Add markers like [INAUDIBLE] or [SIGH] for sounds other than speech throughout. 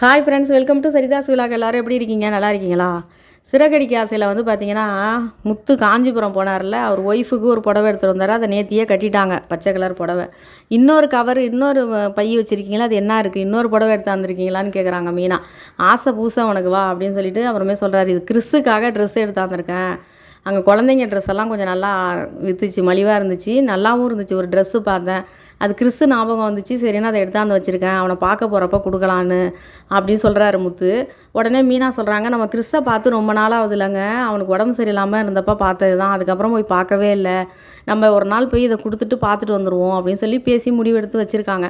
Hi friends welcome to சரிதாஸ் விழாக்கு எல்லோரும் எப்படி இருக்கீங்க? நல்லா இருக்கீங்களா? சிறகடிக்க ஆசையில் வந்து பார்த்தீங்கன்னா முத்து காஞ்சிபுரம் போனார்ல. அவர் ஒய்ஃபுக்கு ஒரு புடவை எடுத்துகிட்டு வந்தார். அதை நேத்தியே கட்டிட்டாங்க. பச்சை கலர் புடவை. இன்னொரு கவர் இன்னொரு பை வச்சுருக்கீங்களா? அது என்ன இருக்குது இன்னொரு புடவை எடுத்து வந்திருக்கீங்களான்னு கேட்குறாங்க மீனா. ஆசை பூசை உனக்கு வா அப்படின்னு சொல்லிட்டு அப்புறமே சொல்கிறாரு இது கிறிஸுக்காக ட்ரெஸ் எடுத்து வந்திருக்கேன் அங்கே குழந்தைங்க ட்ரெஸ் எல்லாம் கொஞ்சம் நல்லா விற்றுச்சு மலிவாக இருந்துச்சு. நல்லாவும் இருந்துச்சு. ஒரு ட்ரெஸ்ஸு பார்த்தேன். அது கிறிஸ்து ஞாபகம் வந்துச்சு. சரின்னு அதை எடுத்தாந்து வச்சுருக்கேன். அவனை பார்க்க போகிறப்ப கொடுக்கலான்னு அப்படின்னு சொல்கிறாரு முத்து. உடனே மீனா சொல்கிறாங்க நம்ம கிறிஸ்தை பார்த்து ரொம்ப நாளாகுது இல்லைங்க. அவனுக்கு உடம்பு சரியில்லாமல் இருந்தப்போ பார்த்தது தான் அதுக்கப்புறம் போய் பார்க்கவே இல்லை. நம்ம ஒரு நாள் போய் இதை கொடுத்துட்டு பார்த்துட்டு வந்துடுவோம் அப்படின்னு சொல்லி பேசி முடிவெடுத்து வச்சுருக்காங்க.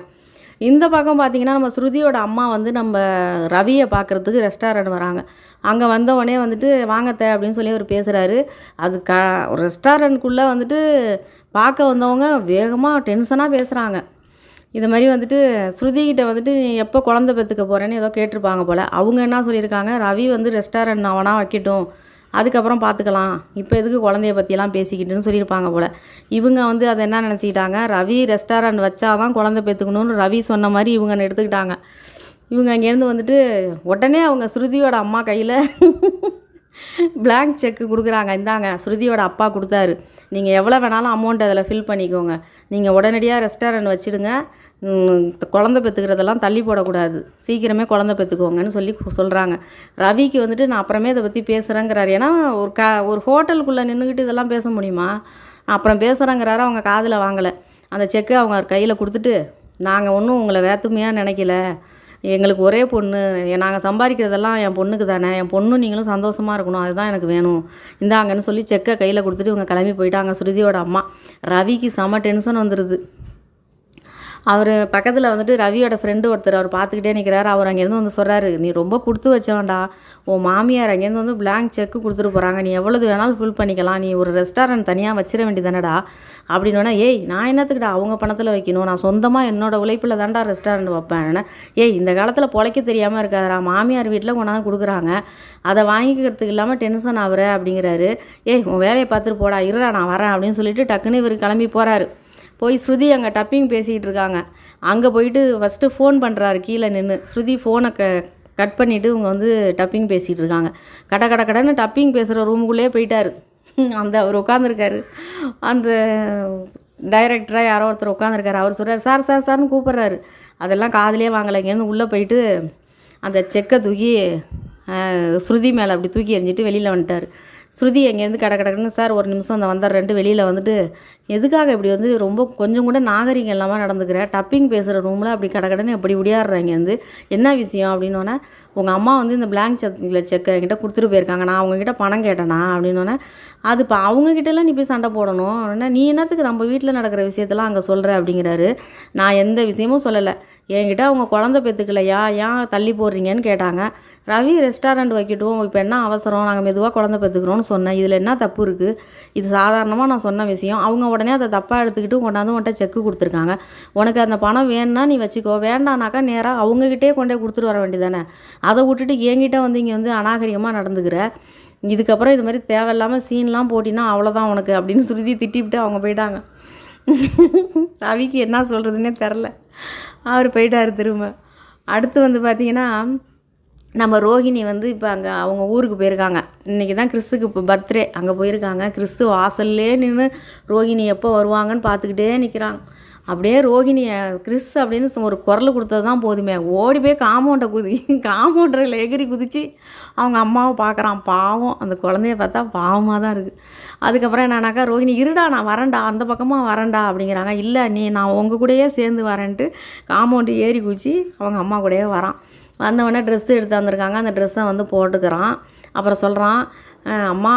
இந்த பக்கம் பார்த்தீங்கன்னா நம்ம ஸ்ருதியோட அம்மா வந்து நம்ம ரவியை பார்க்குறதுக்கு ரெஸ்டாரண்ட் வராங்க. அங்கே வந்தவொடனே வந்துட்டு வாங்கத்த அப்படின்னு சொல்லி அவர் பேசுகிறாரு அது க ரெஸ்டாரண்ட்குள்ளே வந்துட்டு பார்க்க வந்தவங்க வேகமாக டென்ஷனாக பேசுகிறாங்க இது மாதிரி வந்துட்டு ஸ்ருதிகிட்ட வந்துட்டு நீ எப்போ குழந்தை பெற்றுக்க போகிறேன்னு ஏதோ கேட்டிருப்பாங்க போல். அவங்க என்ன சொல்லியிருக்காங்க? ரவி வந்து ரெஸ்டாரண்ட் அவனாக வைக்கட்டும். அதுக்கப்புறம் பார்த்துக்கலாம். இப்போ எதுக்கு குழந்தைய பற்றியெல்லாம் பேசிக்கிட்டுன்னு சொல்லியிருப்பாங்க போல். இவங்க வந்து அதை என்ன நினச்சிக்கிட்டாங்க? ரவி ரெஸ்டாரண்ட் வச்சாதான் குழந்தை பெற்றுக்கணும்னு ரவி சொன்ன மாதிரி இவங்க எடுத்துக்கிட்டாங்க. இவங்க அங்கேருந்து வந்துட்டு உடனே அவங்க ஸ்ருதியோட அம்மா கையில் பிளாங்க் செக்கு கொடுக்குறாங்க. இந்தாங்க ஸ்ருதியோட அப்பா கொடுத்தாரு. நீங்கள் எவ்வளோ வேணாலும் அமௌண்ட் அதில் ஃபில் பண்ணிக்கோங்க. நீங்கள் உடனடியாக ரெஸ்டாரண்ட் வச்சுடுங்க. குழந்த குழந்தை பெற்றுக்கிறதெல்லாம் தள்ளி போடக்கூடாது. சீக்கிரமே குழந்தை பெற்றுக்கோங்கன்னு சொல்லி சொல்கிறாங்க ரவிக்கு வந்துட்டு நான் அப்புறமே இதை பற்றி பேசுகிறேங்கிறாரு ஏன்னா ஒரு க ஒரு ஹோட்டலுக்குள்ளே நின்றுக்கிட்டு இதெல்லாம் பேச முடியுமா? நான் அப்புறம் பேசுகிறேங்கிறாரு அவங்க காதில் வாங்கலை. அந்த செக்கை அவங்க கையில் கொடுத்துட்டு நாங்கள் ஒன்றும் உங்களை வேத்துமையாக நினைக்கல. எங்களுக்கு ஒரே பொண்ணு. நாங்கள் சம்பாதிக்கிறதெல்லாம் என் பொண்ணுக்கு தானே. என் பொண்ணும் நீங்களும் சந்தோஷமாக இருக்கணும். அதுதான் எனக்கு வேணும். இந்தாங்கன்னு சொல்லி செக்கை கையில் கொடுத்துட்டு இவங்க கிளம்பி போயிட்டாங்க. ஸ்ருதியோட அம்மா. ரவிக்கு செம டென்ஷன் வந்துடுது அவர் பக்கத்தில் வந்துட்டு ரவியோட ஃப்ரெண்டு ஒருத்தர் அவர் பார்த்துக்கிட்டே நிற்கிறாரு அவர் அங்கேருந்து வந்து சொல்கிறாரு நீ ரொம்ப கொடுத்து வச்சவன்டா. உன் மாமியார் அங்கேருந்து வந்து பிளாங்க் செக்கு கொடுத்துட்டு போகிறாங்க நீ எவ்வளவு வேணாலும் ஃபில் பண்ணிக்கலாம். நீ ஒரு ரெஸ்டாரண்ட் தனியாக வச்சிட வேண்டியதானடா அப்படின்னா ஏய் நான் என்னத்துக்கிட்ட அவங்க பணத்தில் வைக்கணும்? நான் சொந்தமாக என்னோடய உழைப்பில் தான்டா ரெஸ்டாரண்ட் வைப்பேன். ஏய் இந்த காலத்தில் பொழைக்க தெரியாமல் இருக்காதரா மாமியார் வீட்டில் கொண்டாந்து கொடுக்குறாங்க. அதை வாங்கிக்கிறதுக்கு இல்லாமல் டென்ஷன் ஆகுற. அப்படிங்கிறாரு. ஏய் உன் வேலையை பார்த்துட்டு போடா. இருடா நான் வரேன். அப்படின்னு சொல்லிட்டு டக்குன்னு இவர் கிளம்பி போகிறாரு போய் ஸ்ருதி அங்கே டப்பிங் பேசிக்கிட்டு இருக்காங்க. அங்கே போயிட்டு ஃபஸ்ட்டு ஃபோன் பண்ணுறாரு கீழே நின்று ஸ்ருதி ஃபோனை க கட் பண்ணிவிட்டு இவங்க வந்து டப்பிங் பேசிகிட்டு இருக்காங்க. கட கட கடன்னு டப்பிங் பேசுகிற ரூமுக்குள்ளேயே போயிட்டார். அந்த அவர் உட்காந்துருக்காரு அந்த டைரக்டராக யாரோ ஒருத்தர் உட்காந்துருக்காரு அவர் சொல்கிறார் சார் சார் சார்னு கூப்பிட்றாரு. அதெல்லாம் காதலே வாங்கலைங்கன்னு உள்ளே போயிட்டு அந்த செக்கை தூக்கி ஸ்ருதி மேலே அப்படி தூக்கி எறிஞ்சிட்டு வெளியில் வந்துட்டார். ஸ்ருதி அங்கேருந்து கட கடன்னு சார் ஒரு நிமிஷம் அந்த வந்தார் ரெண்டு வெளியில் வந்துட்டு எதுக்காக இப்படி வந்து ரொம்ப கொஞ்சம் கூட நாகரிகம் இல்லாமல் நடந்துக்கிற? டப்பிங் பேசுகிற ரூமில் அப்படி கட எப்படி உடையாடுற இங்கேருந்து. என்ன விஷயம்? அப்படின்னோடனே உங்கள் அம்மா வந்து இந்த பிளாங்க் செக்கில் செக்கை என்கிட்ட கொடுத்துட்டு போயிருக்காங்க. நான் அவங்கக்கிட்ட பணம் கேட்டேனா? அப்படின்னோடனே அது இப்போ அவங்கக்கிட்டலாம் நீ போய் சண்டை போடணும். அப்படின்னா நீ என்னத்துக்கு நம்ம வீட்டில் நடக்கிற விஷயத்தெல்லாம் அங்கே சொல்கிற அப்படிங்கிறாரு. நான் எந்த விஷயமும் சொல்லலை. என்கிட்ட அவங்க குழந்தை பெற்றுக்கலையா ஏன் தள்ளி போடுறீங்கன்னு கேட்டாங்க. ரவி ரெஸ்டாரண்ட் வைக்கட்டும். இப்போ என்ன அவசரம்? நாங்கள் மெதுவாக குழந்தை பெற்றுக்கிறோம்னு சொன்னேன். இதில் என்ன தப்பு இருக்குது இது சாதாரணமாக நான் சொன்ன விஷயம். அவங்க உடனே அதை தப்பாக எடுத்துக்கிட்டு கொண்டாந்து உன்கிட்ட செக்கு கொடுத்துருக்காங்க. உனக்கு அந்த பணம் வேணும்னா நீ வச்சுக்கோ. வேண்டானாக்கா நேராக அவங்கக்கிட்டே கொண்டே கொடுத்துட்டு வர வேண்டியதானே அதை விட்டுட்டு என்கிட்ட வந்து இங்கே வந்து அநாகரிகமாக நடந்துக்கிற? இதுக்கப்புறம் இது மாதிரி தேவையில்லாமல் சீன்லாம் போட்டினா அவ்வளோதான் உனக்கு அப்படின்னு சுருதி திட்டிவிட்டு அவங்க போயிட்டாங்க. அவிக்கு என்ன சொல்கிறதுனே தெரில அவர் போயிட்டார் திரும்ப. அடுத்து வந்து பார்த்தீங்கன்னா நம்ம ரோஹிணி வந்து இப்போ அங்கே அவங்க ஊருக்கு போயிருக்காங்க. இன்றைக்கி தான் கிறிஸ்துக்கு இப்போ பர்த்டே அங்கே போயிருக்காங்க. கிறிஸ்து வாசல்லே நின்று ரோஹிணி எப்போ வருவாங்கன்னு பார்த்துக்கிட்டே நிற்கிறாங்க அப்படியே ரோஹிணியை கிறிஸ் அப்படின்னு ஒரு குரல் கொடுத்தது தான் போதுமே. ஓடி போய் காம்பவுண்டை குதி காம்பவுண்டரில் எகிரி குதித்து அவங்க அம்மாவை பார்க்குறான். பாவம். அந்த குழந்தைய பார்த்தா பாவமாக தான் இருக்குது அதுக்கப்புறம் என்னன்னாக்கா ரோஹிணி இருடா நான் வரேன்டா அந்த பக்கமாக வரேன்டா அப்படிங்கிறாங்க. இல்லை நீ நான் உங்கள் கூடயே சேர்ந்து வரேன்ட்டு காம்பவுண்டு ஏறி குச்சி அவங்க அம்மா கூடயே வரான். வந்தவொடனே ட்ரெஸ்ஸு எடுத்து வந்திருக்காங்க அந்த ட்ரெஸ்ஸை வந்து போட்டுக்கிறான். அப்புறம் சொல்கிறான் அம்மா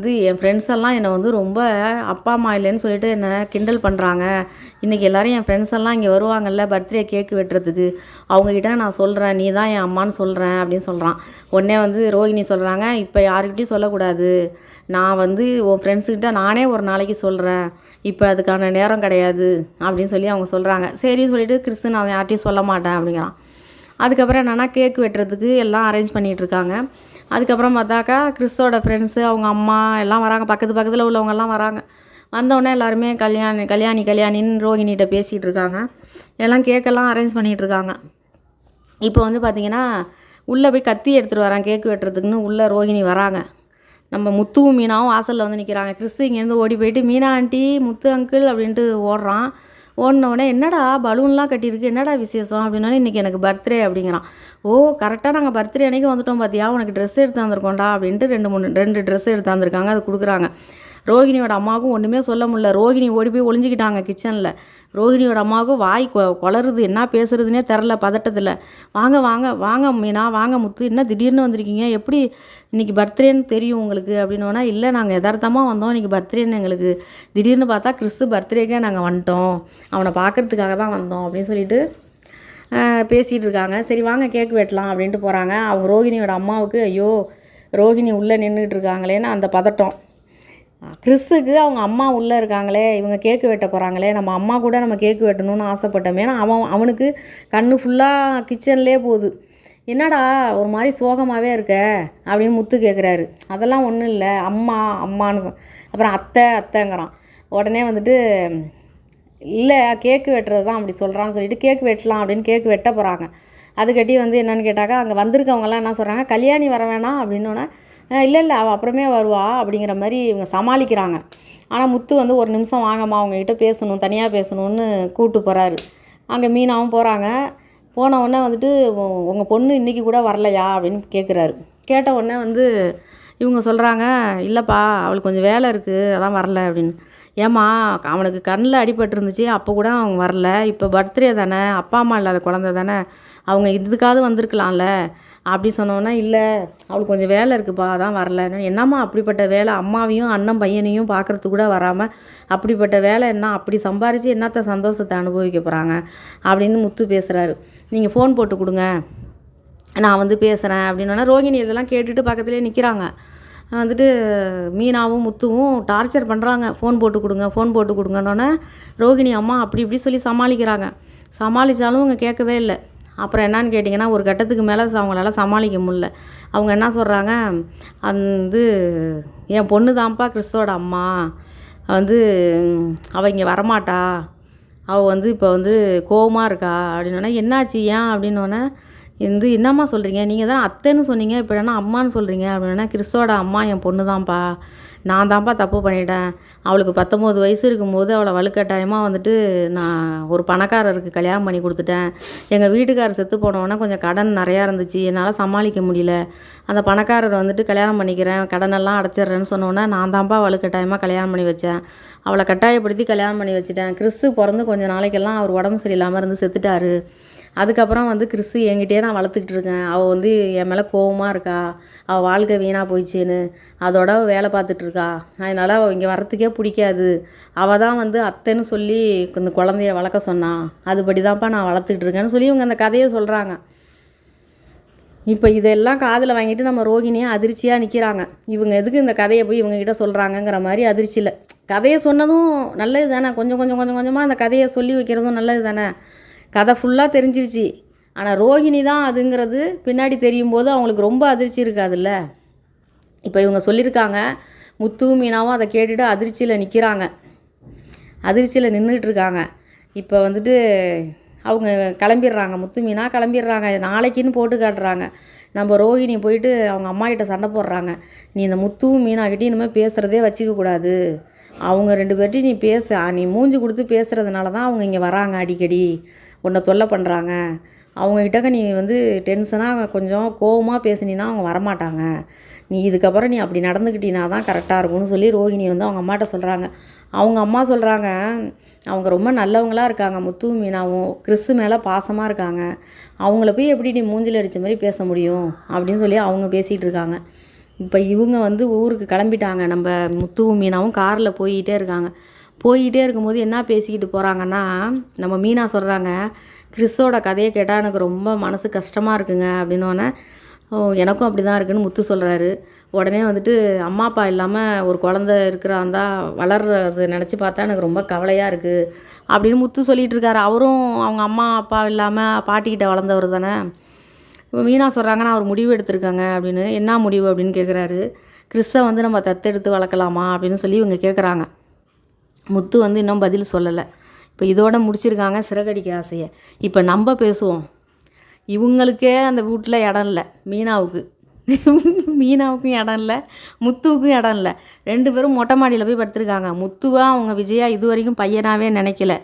இது என் ஃப்ரெண்ட்ஸ் எல்லாம் என்னை வந்து ரொம்ப அப்பா அம்மா இல்லைன்னு சொல்லிட்டு என்னை கிண்டல் பண்ணுறாங்க இன்றைக்கி எல்லோரும் என் ஃப்ரெண்ட்ஸ் எல்லாம் இங்கே வருவாங்கல்ல பர்த்டே கேக்கு வெட்டுறதுக்கு. அவங்கக்கிட்ட நான் சொல்கிறேன் நீ தான் என் அம்மான்னு சொல்கிறேன் அப்படின்னு சொல்கிறான் உடனே வந்து ரோஹிணி சொல்கிறாங்க இப்போ யாருக்கிட்டையும் சொல்லக்கூடாது. நான் வந்து உன் ஃப்ரெண்ட்ஸுக்கிட்ட நானே ஒரு நாளைக்கு சொல்கிறேன் இப்போ அதுக்கான நேரம் கிடையாது அப்படின்னு சொல்லி அவங்க சொல்கிறாங்க சரின்னு சொல்லிட்டு கிறிஸ்து நான் யார்ட்டையும் சொல்ல மாட்டேன் அப்படிங்கிறான். அதுக்கப்புறம் என்னென்னா கேக் வெட்டுறதுக்கு எல்லாம் அரேஞ்ச் பண்ணிகிட்ருக்காங்க அதுக்கப்புறம் பார்த்தாக்கா கிறிஸ்தோட ஃப்ரெண்ட்ஸு அவங்க அம்மா எல்லாம் வராங்க. பக்கத்து பக்கத்தில் உள்ளவங்கெல்லாம் வராங்க. வந்தோடனே எல்லாருமே கல்யாணி கல்யாணி கல்யாணின்னு ரோகிணிகிட்ட பேசிகிட்டு இருக்காங்க எல்லாம் கேக்கெல்லாம் அரேஞ்ச் பண்ணிகிட்ருக்காங்க இப்போ வந்து பார்த்திங்கன்னா உள்ளே போய் கத்தி எடுத்துகிட்டு வரான் கேக்கு வெட்டுறதுக்குன்னு உள்ளே ரோகிணி வராங்க. நம்ம முத்துவும் மீனாவும் வாசலில் வந்து நிற்கிறாங்க கிறிஸ்து இங்கேருந்து ஓடி போயிட்டு மீனா ஆண்டி முத்து அங்கிள் அப்படின்ட்டு ஓடுறான். ஓடின என்னடா பலூன்லாம் கட்டியிருக்கு என்னடா விசேஷம்? அப்படின்னாலும் இன்றைக்கி எனக்கு பர்த்டே அப்படிங்கிறான். ஓ கரெக்டாக நாங்கள் பர்த்டே அன்றைக்கி வந்துட்டோம் பார்த்தியா உனக்கு ட்ரெஸ் எடுத்து வந்திருக்கோண்டா அப்படின்ட்டு ரெண்டு மூணு ரெண்டு ட்ரெஸ் எடுத்து வந்திருக்காங்க அது கொடுக்குறாங்க. ரோகிணியோட அம்மாவுக்கும் ஒன்றுமே சொல்ல முடியல. ரோகிணி ஓடி போய் ஒளிஞ்சிக்கிட்டாங்க கிச்சனில் ரோகிணியோட அம்மாவுக்கும் வாய் கொ என்ன பேசுறதுனே தெரில பதட்டத்தில். வாங்க வாங்க வாங்க மீனா வாங்க முத்து. என்ன திடீர்னு வந்திருக்கீங்க? எப்படி இன்றைக்கி பர்த்டேன்னு தெரியும் உங்களுக்கு? அப்படின்னோன்னா இல்லை நாங்கள் எதார்த்தமாக வந்தோம். இன்றைக்கி பர்த்டேன்னு எங்களுக்கு திடீர்னு பார்த்தா கிறிஸ்து பர்த்டேக்கே நாங்கள் வந்துட்டோம். அவனை பார்க்கறதுக்காக தான் வந்தோம் அப்படின்னு சொல்லிட்டு பேசிகிட்டு இருக்காங்க. சரி வாங்க கேக் வெட்டலாம் அப்படின்ட்டு போகிறாங்க அவங்க ரோகிணியோட அம்மாவுக்கு ஐயோ ரோகிணி உள்ளே நின்றுட்டு இருக்காங்களேன்னு அந்த பதட்டம். கிறிஸ்துக்கு அவங்க அம்மா உள்ளே இருக்காங்களே இவங்க கேக்கு வெட்ட போகிறாங்களே நம்ம அம்மா கூட நம்ம கேக்கு வெட்டணும்னு ஆசைப்பட்டோமே ஏன்னா அவன் அவனுக்கு கண்ணு ஃபுல்லாக கிச்சன்லேயே போகுது. என்னடா ஒரு மாதிரி சோகமாகவே இருக்க? அப்படின்னு முத்து கேட்குறாரு அதெல்லாம் ஒன்றும் இல்லை அம்மா அம்மான்னு சொ- அப்புறம் அத்தை அத்தைங்கிறான். உடனே வந்துட்டு இல்லை கேக்கு வெட்டுறது தான் அப்படி சொல்கிறான்னு சொல்லிட்டு கேக் வெட்டலாம் அப்படின்னு கேக் வெட்ட போகிறாங்க அதுக்கட்டி வந்து என்னன்னு கேட்டாக்கா அங்கே வந்திருக்கவங்கலாம் என்ன சொல்கிறாங்க கல்யாணி வர வேணாம் அப்படின்னோடனே இல்லை இல்லை அவள் அப்புறமே வருவா அப்படிங்கிற மாதிரி இவங்க சமாளிக்கிறாங்க. ஆனால் முத்து வந்து ஒரு நிமிஷம் வாங்கம்மா அவங்ககிட்ட பேசணும் தனியாக பேசணும்னு கூப்பிட்டு போகிறாரு அங்கே மீனாவும் போகிறாங்க போன உடனே வந்துட்டு உங்கள் பொண்ணு இன்றைக்கி கூட வரலையா அப்படின்னு கேட்குறாரு கேட்ட உடனே வந்து இவங்க சொல்கிறாங்க இல்லைப்பா அவளுக்கு கொஞ்சம் வேலை இருக்குது அதான் வரல அப்படின்னு. ஏம்மா அவனுக்கு கண்ணில் அடிபட்டு இருந்துச்சு அப்போ கூட அவங்க வரல. இப்போ பர்த்டே தானே அப்பா அம்மா இல்லாத குழந்த தானே. அவங்க இதுக்காவது வந்திருக்கலாம்ல. அப்படி சொன்னோன்னா இல்லை அவளுக்கு கொஞ்சம் வேலை இருக்குப்பா அதான் வரல. என்னம்மா அப்படிப்பட்ட வேலை? அம்மாவையும் அண்ணன் பையனையும் பார்க்கறதுக்கு கூட வராமல் அப்படிப்பட்ட வேலை என்ன? அப்படி சம்பாரித்து என்னத்த சந்தோஷத்தை அனுபவிக்க போகிறாங்க அப்படின்னு முத்து பேசுகிறாரு நீங்கள் ஃபோன் போட்டு கொடுங்க. நான் வந்து பேசுகிறேன் அப்படின்னா ரோகிணி இதெல்லாம் கேட்டுட்டு பக்கத்துலேயே நிற்கிறாங்க வந்துட்டு மீனாவும் முத்துவும் டார்ச்சர் பண்ணுறாங்க ஃபோன் போட்டு கொடுங்க ஃபோன் போட்டு கொடுங்கன்னொன்னே ரோகிணி அம்மா அப்படி இப்படி சொல்லி சமாளிக்கிறாங்க. சமாளித்தாலும் அவங்க கேட்கவே இல்லை. அப்புறம் என்னன்னு கேட்டிங்கன்னா ஒரு கட்டத்துக்கு மேலே அவங்களால சமாளிக்க முடில அவங்க என்ன சொல்கிறாங்க வந்து என் பொண்ணு தான்ப்பா கிறிஸ்தோட அம்மா. வந்து அவள் இங்கே வரமாட்டா. அவள் வந்து இப்போ வந்து கோபமாக இருக்கா? அப்படின்னோடனே என்னாச்சு? ஏன்? அப்படின்னோடனே வந்து என்னம்மா சொல்கிறீங்க நீங்கள் தான் அத்தைன்னு சொன்னீங்க இப்போ என்ன அம்மான்னு சொல்கிறீங்க அப்படின்னா கிறிஸ்தோட அம்மா என் பொண்ணு தான்ப்பா. நான் தான்ப்பா தப்பு பண்ணிட்டேன். அவளுக்கு பத்தொம்போது வயசு இருக்கும்போது அவளை வலுக்கட்டாயமாக வந்துட்டு நான் ஒரு பணக்காரருக்கு கல்யாணம் பண்ணி கொடுத்துட்டேன். எங்கள் வீட்டுக்காரர் செத்து போனோன்னே கொஞ்சம் கடன் நிறையா இருந்துச்சு. என்னால் சமாளிக்க முடியல. அந்த பணக்காரர் வந்துட்டு கல்யாணம் பண்ணிக்கிறேன். கடனெல்லாம் அடைச்சிட்றேன்னு சொன்னோன்னே நான் தான்ப்பா வலுக்கட்டாயமாக கல்யாணம் பண்ணி வச்சேன். அவளை கட்டாயப்படுத்தி கல்யாணம் பண்ணி வச்சுட்டேன். கிறிஸ்து பிறந்து கொஞ்சம் நாளைக்கெல்லாம் அவர் உடம்பு சரியில்லாமல் இருந்து செத்துட்டாரு. அதுக்கப்புறம் வந்து கிறிஸ்து என்கிட்டயே நான் வளர்த்துக்கிட்டு இருக்கேன். அவள் வந்து என் மேலே கோவமாக இருக்கா? அவள் வாழ்க்கை வீணாக போயிடுச்சேன்னு. அதோட வேலை பார்த்துட்ருக்கா அதனால் அவள் இங்கே வரத்துக்கே பிடிக்காது. அவள் தான் வந்து அத்தைன்னு சொல்லி இந்த குழந்தைய வளர்க்க சொன்னான் அதுபடி தான்ப்பா நான் வளர்த்துக்கிட்டு இருக்கேன்னு சொல்லி இவங்க அந்த கதையை சொல்கிறாங்க இப்போ இதெல்லாம் காதில் வாங்கிட்டு நம்ம ரோகிணியை அதிர்ச்சியாக நிற்கிறாங்க இவங்க எதுக்கு இந்த கதையை போய் இவங்ககிட்ட சொல்கிறாங்கங்கிற மாதிரி அதிர்ச்சியில் கதையை சொன்னதும் நல்லது தானே கொஞ்சம் கொஞ்சம் கொஞ்சம் கொஞ்சமாக அந்த கதையை சொல்லி வைக்கிறதும் நல்லது தானே கதை ஃபுல்லாக தெரிஞ்சிருச்சு. ஆனால் ரோகிணி தான் அதுங்கிறது பின்னாடி தெரியும் போது அவங்களுக்கு ரொம்ப அதிர்ச்சி இருக்காதுல்ல? இப்போ இவங்க சொல்லியிருக்காங்க முத்துவும் மீனாவும் அதை கேட்டுட்டு அதிர்ச்சியில் நிற்கிறாங்க அதிர்ச்சியில் நின்றுட்டு இருக்காங்க. இப்போ வந்துட்டு அவங்க கிளம்பிடுறாங்க. முத்து மீனா கிளம்பிடுறாங்க. நாளைக்குன்னு போட்டு காட்டுறாங்க. நம்ம ரோகிணி போயிட்டு அவங்க அம்மா கிட்ட சண்டை போடுறாங்க. நீ இந்த முத்துவும் மீனாக்கிட்டே இனிமேல் பேசுகிறதே வச்சுக்கக்கூடாது அவங்க ரெண்டு பேர்ட்டையும் நீ பேச. நீ மூஞ்சி கொடுத்து பேசுகிறதுனால தான் அவங்க இங்கே வராங்க அடிக்கடி. உன்னை தொல்லை பண்ணுறாங்க அவங்கக்கிட்டக்க நீ வந்து டென்ஷனாக கொஞ்சம் கோவமாக பேசுனீன்னா அவங்க வரமாட்டாங்க. நீ இதுக்கப்புறம் நீ அப்படி நடந்துக்கிட்டீனா தான் கரெக்டாக இருக்கும்னு சொல்லி ரோகிணி வந்து அவங்க அம்மாட்ட சொல்கிறாங்க அவங்க அம்மா சொல்கிறாங்க அவங்க ரொம்ப நல்லவங்களாக இருக்காங்க. முத்து மீனாவும் கிறிஸ்து மேலே பாசமாக இருக்காங்க. அவங்கள போய் எப்படி நீ மூஞ்சில் அடித்த மாதிரி பேச முடியும்? அப்படின்னு சொல்லி அவங்க பேசிகிட்டு இருக்காங்க. இப்போ இவங்க வந்து ஊருக்கு கிளம்பிட்டாங்க. நம்ம முத்துவும் மீனாவும் காரில் போயிட்டே இருக்காங்க. போயிட்டே இருக்கும்போது என்ன பேசிக்கிட்டு போகிறாங்கன்னா நம்ம மீனா சொல்கிறாங்க கிறிஸ்தோட கதையை கேட்டால் எனக்கு ரொம்ப மனசு கஷ்டமாக இருக்குங்க அப்படின்னோடனே எனக்கும் அப்படி தான் இருக்குன்னு முத்து சொல்கிறாரு உடனே வந்துட்டு அம்மா அப்பா இல்லாமல் ஒரு குழந்த இருக்கிறாந்தா வளர்றது நினச்சி பார்த்தா எனக்கு ரொம்ப கவலையாக இருக்குது அப்படின்னு முத்து சொல்லிகிட்டு இருக்காரு. அவரும் அவங்க அம்மா அப்பா இல்லாமல் பாட்டிக்கிட்ட வளர்ந்தவர் தானே. இப்போ மீனா சொல்கிறாங்க நான் ஒரு முடிவு எடுத்திருக்காங்க அப்படின்னு. என்ன முடிவு? அப்படின்னு கேட்குறாரு கிறிஸ்தை வந்து நம்ம தத்தெடுத்து வளர்க்கலாமா அப்படின்னு சொல்லி இவங்க கேட்குறாங்க முத்து வந்து இன்னும் பதில் சொல்லலை. இப்போ இதோட முடிச்சிருக்காங்க சிறகடிக்க ஆசையை. இப்போ நம்ம பேசுவோம். இவங்களுக்கே அந்த வீட்டில் இடம் இல்லை மீனாவுக்கு. [LAUGHS] மீனாவுக்கும் இடம் இல்லை முத்துவுக்கும் இடம் இல்லை. ரெண்டு பேரும் மொட்டை மாடியில் போய் படுத்திருக்காங்க. முத்துவாக அவங்க விஜயா இது வரைக்கும் பையனாகவே நினைக்கல.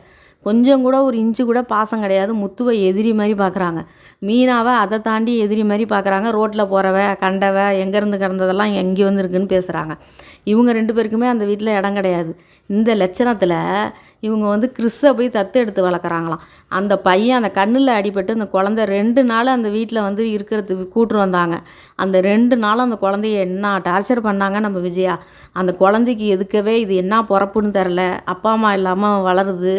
கொஞ்சம் கூட ஒரு இன்ச்சு கூட பாசம் கிடையாது. முத்துவை எதிரி மாதிரி பார்க்குறாங்க மீனாவை அதை தாண்டி எதிரி மாதிரி பார்க்குறாங்க ரோட்டில் போகிறவ கண்டவ எங்கேருந்து கிடந்ததெல்லாம் எங்கே வந்துருக்குன்னு பேசுகிறாங்க இவங்க ரெண்டு பேருக்குமே அந்த வீட்டில் இடம் கிடையாது. இந்த லட்சணத்தில் இவங்க வந்து கிறிஸ்தை போய் தத்து எடுத்து வளர்க்குறாங்களாம். அந்த பையன் அந்த கண்ணில் அடிபட்டு அந்த குழந்தை ரெண்டு நாள் அந்த வீட்டில் வந்து இருக்கிறதுக்கு கூட்டு வந்தாங்க. அந்த ரெண்டு நாளும் அந்த குழந்தைய என்ன டார்ச்சர் பண்ணாங்க நம்ம விஜயா? அந்த குழந்தைக்கு எதுக்கவே இது என்ன பிறப்புன்னு தெரில அப்பா அம்மா இல்லாமல் வளருது.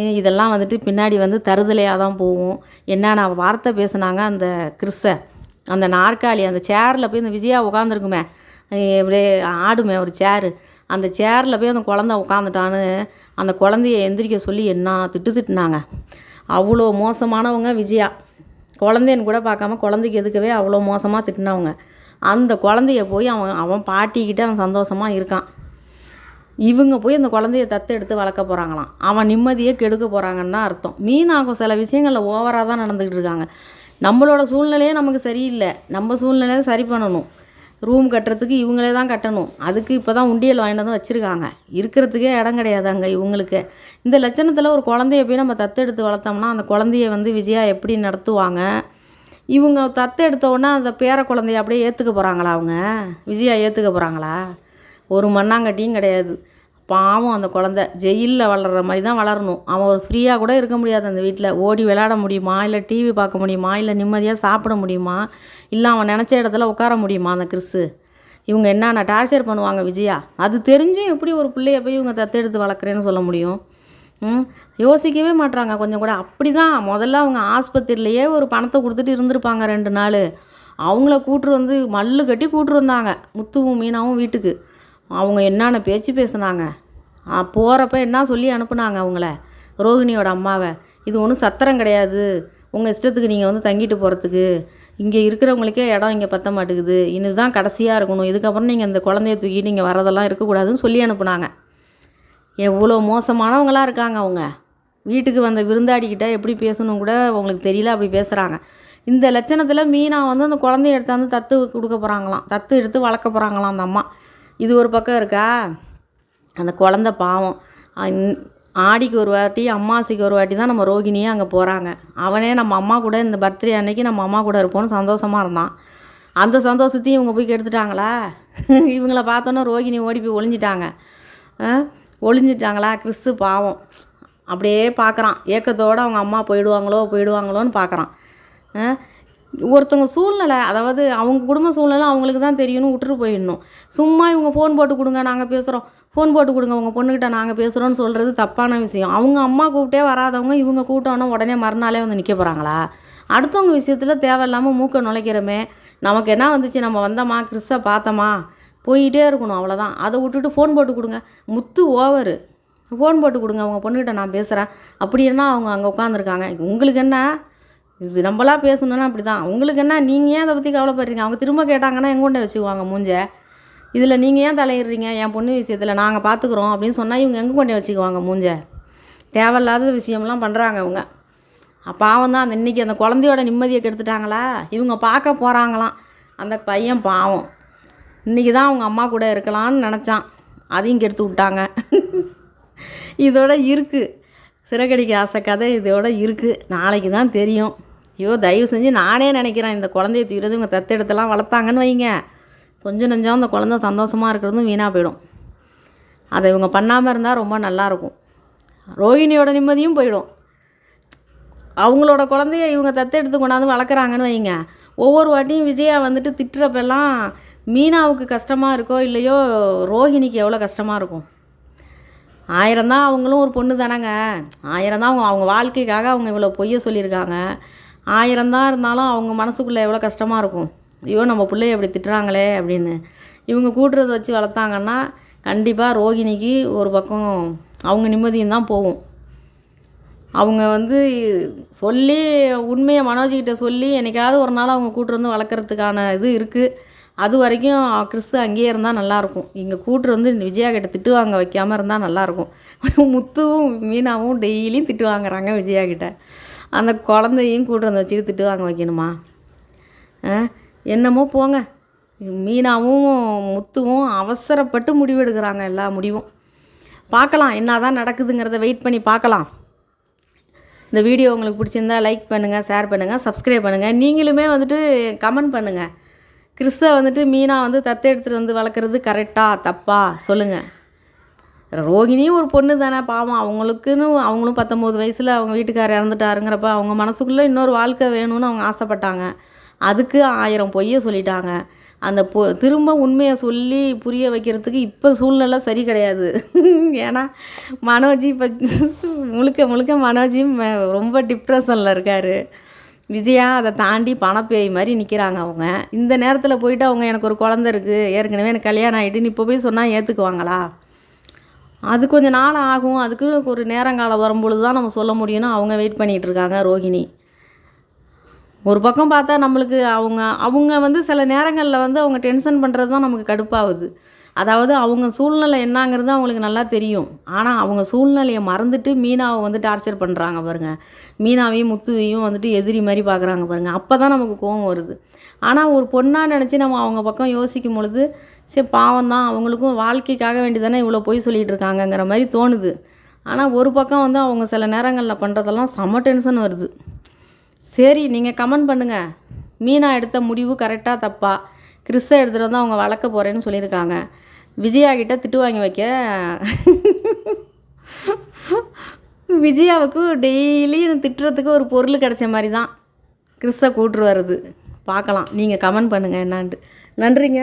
ஏன் இதெல்லாம் வந்துட்டு பின்னாடி வந்து தருதலையாக தான் போகும். என்னென்ன வார்த்தை பேசுனாங்க அந்த கிறிஸ்ஸை அந்த நாற்காலி அந்த சேரில் போய் இந்த விஜயா உட்காந்துருக்குமே அப்படியே ஆடுமே ஒரு சேரு அந்த சேரில் போய் அந்த குழந்த உட்காந்துட்டான்னு அந்த குழந்தைய எந்திரிக்க சொல்லி என்ன திட்டு திட்டுனாங்க. அவ்வளோ மோசமானவங்க விஜயா. குழந்தைன்னு கூட பார்க்காம குழந்தைக்கு எதுக்கவே அவ்வளோ மோசமாக திட்டினவங்க. அந்த குழந்தைய போய் அவன் அவன் பாட்டிக்கிட்ட அவன் சந்தோஷமாக இருக்கான். இவங்க போய் அந்த குழந்தைய தத்து எடுத்து வளர்க்க போகிறாங்களாம் அவன் நிம்மதியே கெடுக்க போகிறாங்கன்னு தான் அர்த்தம். மீனாகும் சில விஷயங்களில் ஓவராக தான் நடந்துக்கிட்டு இருக்காங்க. நம்மளோட சூழ்நிலையே நமக்கு சரியில்லை. நம்ம சூழ்நிலையை சரி பண்ணணும். ரூம் கட்டுறதுக்கு இவங்களே தான் கட்டணும். அதுக்கு இப்போ தான் உண்டியல் வாங்கிட்டு வந்து வச்சுருக்காங்க. இருக்கிறதுக்கே இடம் கிடையாது அங்கே இவங்களுக்கு. இந்த லட்சணத்தில் ஒரு குழந்தைய போய் நம்ம தத்தெடுத்து வளர்த்தோம்னா அந்த குழந்தைய வந்து விஜயா எப்படி நடத்துவாங்க? இவங்க தத்து எடுத்த அந்த பேர குழந்தைய அப்படியே ஏற்றுக்க போகிறாங்களா அவங்க? விஜயா ஏற்றுக்க போகிறாங்களா ஒரு மண்ணாங்கட்டியும் கிடையாது. பாவம் அந்த குழந்தை. ஜெயிலில் வளர்கிற மாதிரி தான் வளரணும். அவன் ஒரு ஃப்ரீயாக கூட இருக்க முடியாது அந்த வீட்டில் ஓடி விளையாட முடியுமா? இல்லை டிவி பார்க்க முடியுமா? இல்லை நிம்மதியாக சாப்பிட முடியுமா? இல்லை அவன் நினச்ச இடத்துல உட்கார முடியுமா அந்த கிறிஸு இவங்க என்னென்ன டார்ச்சர் பண்ணுவாங்க விஜயா? அது தெரிஞ்சும் எப்படி ஒரு பிள்ளைய போய் இவங்க தத்தெடுத்து வளர்க்குறேன்னு சொல்ல முடியும். யோசிக்கவே மாட்றாங்க. கொஞ்சம் கூட அப்படி தான் முதல்ல அவங்க ஆஸ்பத்திரியிலையே ஒரு பணத்தை கொடுத்துட்டு இருந்திருப்பாங்க ரெண்டு நாள். அவங்கள கூட்டு வந்து மல்லு கட்டி கூட்டு வந்தாங்க முத்துவும் மீனாவும் வீட்டுக்கு. அவங்க என்னென்ன பேச்சு பேசுனாங்க? போகிறப்ப என்ன சொல்லி அனுப்புனாங்க அவங்கள? ரோஹிணியோட அம்மாவை. இது ஒன்றும் சத்திரம் கிடையாது. உங்கள் இஷ்டத்துக்கு நீங்கள் வந்து தங்கிட்டு போகிறதுக்கு இங்கே இருக்கிறவங்களுக்கே இடம் இங்கே பத்த மாட்டேங்குது. இதுதான் கடைசியாக இருக்கணும். இதுக்கப்புறம் நீங்கள் இந்த குழந்தைய தூக்கிட்டு இங்கே வரதெல்லாம் இருக்கக்கூடாதுன்னு சொல்லி அனுப்புனாங்க. எவ்வளோ மோசமானவங்களாக இருக்காங்க அவங்க. வீட்டுக்கு வந்த விருந்தாடிக்கிட்ட எப்படி பேசணும் கூட அவங்களுக்கு தெரியல அப்படி பேசுகிறாங்க இந்த லட்சணத்தில் மீனா வந்து அந்த குழந்தைய எடுத்தாந்து தத்து கொடுக்க போகிறாங்களாம் தத்து எடுத்து வளர்க்க போகிறாங்களாம் அந்த அம்மா. இது ஒரு பக்கம் இருக்கா? அந்த குழந்த பாவம். ஆடிக்கு ஒரு வாட்டி அம்மாசிக்கு ஒரு வாட்டி தான் நம்ம ரோகிணியே அங்கே போகிறாங்க அவனே நம்ம அம்மா கூட இந்த பர்த்டே அன்னைக்கு நம்ம அம்மா கூட இருப்போம்னு சந்தோஷமாக இருந்தான். அந்த சந்தோஷத்தையும் இவங்க போய் கெடுத்துட்டாங்களா? [LAUGHS] இவங்கள பார்த்தோன்னே ரோகிணி ஓடி போய் ஒளிஞ்சிட்டாங்க. ஒளிஞ்சிட்டாங்களா? கிறிஸ்து பாவம். அப்படியே பார்க்குறான் ஏக்கத்தோடு அவங்க அம்மா போயிடுவாங்களோ போயிடுவாங்களோன்னு பார்க்குறான் ஒருத்தவங்க சூழ்நிலை அதாவது அவங்க குடும்ப சூழ்நிலை அவங்களுக்கு தான் தெரியணும் விட்டுட்டு போயிடணும். சும்மா இவங்க ஃபோன் போட்டு கொடுங்க நாங்கள் பேசுகிறோம் ஃபோன் போட்டு கொடுங்க உங்கள் பொண்ணுக்கிட்ட நாங்கள் பேசுகிறோன்னு சொல்கிறது தப்பான விஷயம். அவங்க அம்மா கூப்பிட்டே வராதவங்க இவங்க கூப்பிட்டோன்னா உடனே மறுநாளே வந்து நிற்க போகிறாங்களா அடுத்தவங்க விஷயத்தில் தேவையில்லாமல் மூக்க நுழைக்கிறோமே. நமக்கு என்ன வந்துச்சு? நம்ம வந்தோமா? கிறிஸ்தை பார்த்தோமா? போயிட்டே இருக்கணும் அவ்வளோதான் அதை விட்டுட்டு ஃபோன் போட்டு கொடுங்க. முத்து ஓவரு. ஃபோன் போட்டு கொடுங்க உங்கள் பொண்ணுக்கிட்ட நான் பேசுகிறேன் அப்படி என்ன அவங்க அங்கே உட்காந்துருக்காங்க உங்களுக்கு என்ன? இது நம்மளா பேசணுன்னா அப்படி தான் உங்களுக்கு என்ன? நீங்கள் ஏன் அதை பற்றி கவலைப்படுறீங்க? அவங்க திரும்ப கேட்டாங்கன்னா எங்கொண்டே வச்சுக்குவாங்க மூஞ்சை? இதில் நீங்கள் ஏன் தலையிடுறீங்க? என் பொண்ணு விஷயத்தில் நாங்கள் பார்த்துக்குறோம் அப்படின்னு சொன்னால் இவங்க எங்கே கொண்டே வச்சுக்குவாங்க மூஞ்ச? தேவையில்லாத விஷயம்லாம் பண்ணுறாங்க இவங்க. பாவம் தான். அந்த இன்றைக்கி அந்த குழந்தையோட நிம்மதியை கெடுத்துட்டாங்களா? இவங்க பார்க்க போகிறாங்களாம் அந்த பையன் பாவம். இன்றைக்கி தான் அவங்க அம்மா கூட இருக்கலாம்னு நினச்சான். அதையும் கெடுத்து விட்டாங்க. இதோட இருக்குது சிறகடிக்கு ஆசை கதை இதோட இருக்குது நாளைக்கு தான் தெரியும். ஐயோ தயவு செஞ்சு நானே நினைக்கிறேன். இந்த குழந்தைய தூக்கிறது இவங்க தத்தெடுத்தெல்லாம் வளர்த்தாங்கன்னு வைங்க. கொஞ்சம் நெஞ்சம் அந்த குழந்தை சந்தோஷமாக இருக்கிறதும் வீணாக போயிடும். அதை இவங்க பண்ணாமல் இருந்தால் ரொம்ப நல்லாயிருக்கும் ரோஹிணியோட நிம்மதியும் போயிடும். அவங்களோட குழந்தைய இவங்க தத்தெடுத்து கொண்டாந்து வளர்க்குறாங்கன்னு வைங்க. ஒவ்வொரு வாட்டியும் விஜயா வந்துட்டு திட்டுறப்பெல்லாம் மீனாவுக்கு கஷ்டமாக இருக்கோ இல்லையோ ரோஹிணிக்கு எவ்வளோ கஷ்டமாக இருக்கும். ஆயிரம் தான் அவங்களும் ஒரு பொண்ணு தானேங்க. ஆயிரம் தான் அவங்க அவங்க வாழ்க்கைக்காக அவங்க இவ்வளோ பொய்ய சொல்லியிருக்காங்க. ஆயிரம் தான் இருந்தாலும் அவங்க மனசுக்குள்ளே எவ்வளோ கஷ்டமாக இருக்கும். ஐயோ நம்ம பிள்ளைய இப்படி திட்டுறாங்களே அப்படின்னு. இவங்க கூட்டுறதை வச்சு வளர்த்தாங்கன்னா கண்டிப்பாக ரோகிணிக்கு ஒரு பக்கம் அவங்க நிம்மதியும் தான் போகும். அவங்க வந்து சொல்லி உண்மையை மனோஜிக்கிட்ட சொல்லி என்றைக்காவது ஒரு நாள் அவங்க கூட்டுருந்து வளர்க்குறதுக்கான இது இருக்குது அது வரைக்கும் கிறிஸ்து அங்கேயே இருந்தால் நல்லாயிருக்கும் இங்கே கூட்டு வந்து விஜயா கிட்ட திட்டு வாங்க வைக்காமல் இருந்தால் நல்லாயிருக்கும் [LAUGHS] முத்துவும் மீனாவும் டெய்லியும் திட்டு வாங்குறாங்க விஜயா கிட்ட. அந்த குழந்தையும் கூட்டுருந்து வச்சுட்டு திட்டு வாங்க வைக்கணுமா? ஆ? என்னமோ போங்க. மீனாவும் முத்துவும் அவசரப்பட்டு முடிவெடுக்கிறாங்க எல்லா முடிவும். பார்க்கலாம் என்ன தான் நடக்குதுங்கிறத வெயிட் பண்ணி பார்க்கலாம். இந்த வீடியோ உங்களுக்கு பிடிச்சிருந்தா லைக் பண்ணுங்கள் ஷேர் பண்ணுங்கள் சப்ஸ்கிரைப் பண்ணுங்கள் நீங்களுமே வந்துட்டு கமெண்ட் பண்ணுங்கள் கிறிஸ்த வந்துட்டு மீனா வந்து தத்தெடுத்துட்டு வந்து வளர்க்குறது கரெக்டாக தப்பா? சொல்லுங்கள் ரோகிணியும் ஒரு பொண்ணு தானே பாவம். அவங்களுக்குன்னு அவங்களும் பத்தொம்போது வயசில் அவங்க வீட்டுக்காரர் இறந்துட்டாருங்கிறப்ப அவங்க மனசுக்குள்ளே இன்னொரு வாழ்க்கை வேணும்னு அவங்க ஆசைப்பட்டாங்க. அதுக்கு ஆயிரம் பொய்யை சொல்லிட்டாங்க. அந்த பொ திரும்ப உண்மையை சொல்லி புரிய வைக்கிறதுக்கு இப்போ சூழ்நிலை சரி கிடையாது. [LAUGHS] ஏன்னா மனோஜி இப்போ [LAUGHS] முழுக்க முழுக்க மனோஜியும் ரொம்ப டிப்ரெஷனில் இருக்கார். விஜயா அதை தாண்டி பணப்பேய் மாதிரி நிற்கிறாங்க அவங்க. இந்த நேரத்தில் போயிட்டு அவங்க எனக்கு ஒரு குழந்த இருக்குது ஏற்கனவே எனக்கு கல்யாணம் ஆகிட்டு இப்போ போய் சொன்னால் ஏற்றுக்குவாங்களா அது கொஞ்சம் நாள் ஆகும். அதுக்கு ஒரு நேரங்காலம் வரும்பொழுது தான் நம்ம சொல்ல முடியும்னு அவங்க வெயிட் பண்ணிகிட்டு இருக்காங்க ரோகிணி ஒரு பக்கம் பார்த்தா நம்மளுக்கு அவங்க அவங்க வந்து சில நேரங்களில் வந்து அவங்க டென்ஷன் பண்ணுறது தான் நமக்கு கடுப்பாகுது. அதாவது அவங்க சூழ்நிலை என்னங்கிறது அவங்களுக்கு நல்லா தெரியும். ஆனால் அவங்க சூழ்நிலையை மறந்துட்டு மீனாவை வந்து டார்ச்சர் பண்ணுறாங்க பாருங்கள் மீனாவையும் முத்துவையும் வந்துட்டு எதிரி மாதிரி பார்க்குறாங்க பாருங்கள் அப்போ தான் நமக்கு கோவம் வருது. ஆனால் ஒரு பொண்ணாக நினச்சி நம்ம அவங்க பக்கம் யோசிக்கும் பொழுது சரி பாவம் தான் அவங்களுக்கும் வாழ்க்கைக்காக வேண்டிதானே இவ்வளோ போய் சொல்லிகிட்டு இருக்காங்கங்கிற மாதிரி தோணுது. ஆனால் ஒரு பக்கம் வந்து அவங்க சில நேரங்களில் பண்ணுறதெல்லாம் செம டென்ஷன் வருது. சரி நீங்கள் கமெண்ட் பண்ணுங்கள் மீனா எடுத்த முடிவு கரெக்டாக தப்பா? கிறிஸ்த எடுத்துகிட்டு வந்து அவங்க வளர்க்க போகிறேன்னு சொல்லியிருக்காங்க. விஜயா கிட்ட திட்டு வாங்கி வைக்க. விஜயாவுக்கு டெய்லி திட்டுறதுக்கு ஒரு பொருள் கிடைச்ச மாதிரி தான் கிறிஸ்த கூட்டுரு வருது பார்க்கலாம். நீங்கள் கமெண்ட் பண்ணுங்கள் என்னான்ட்டு. நன்றிங்க.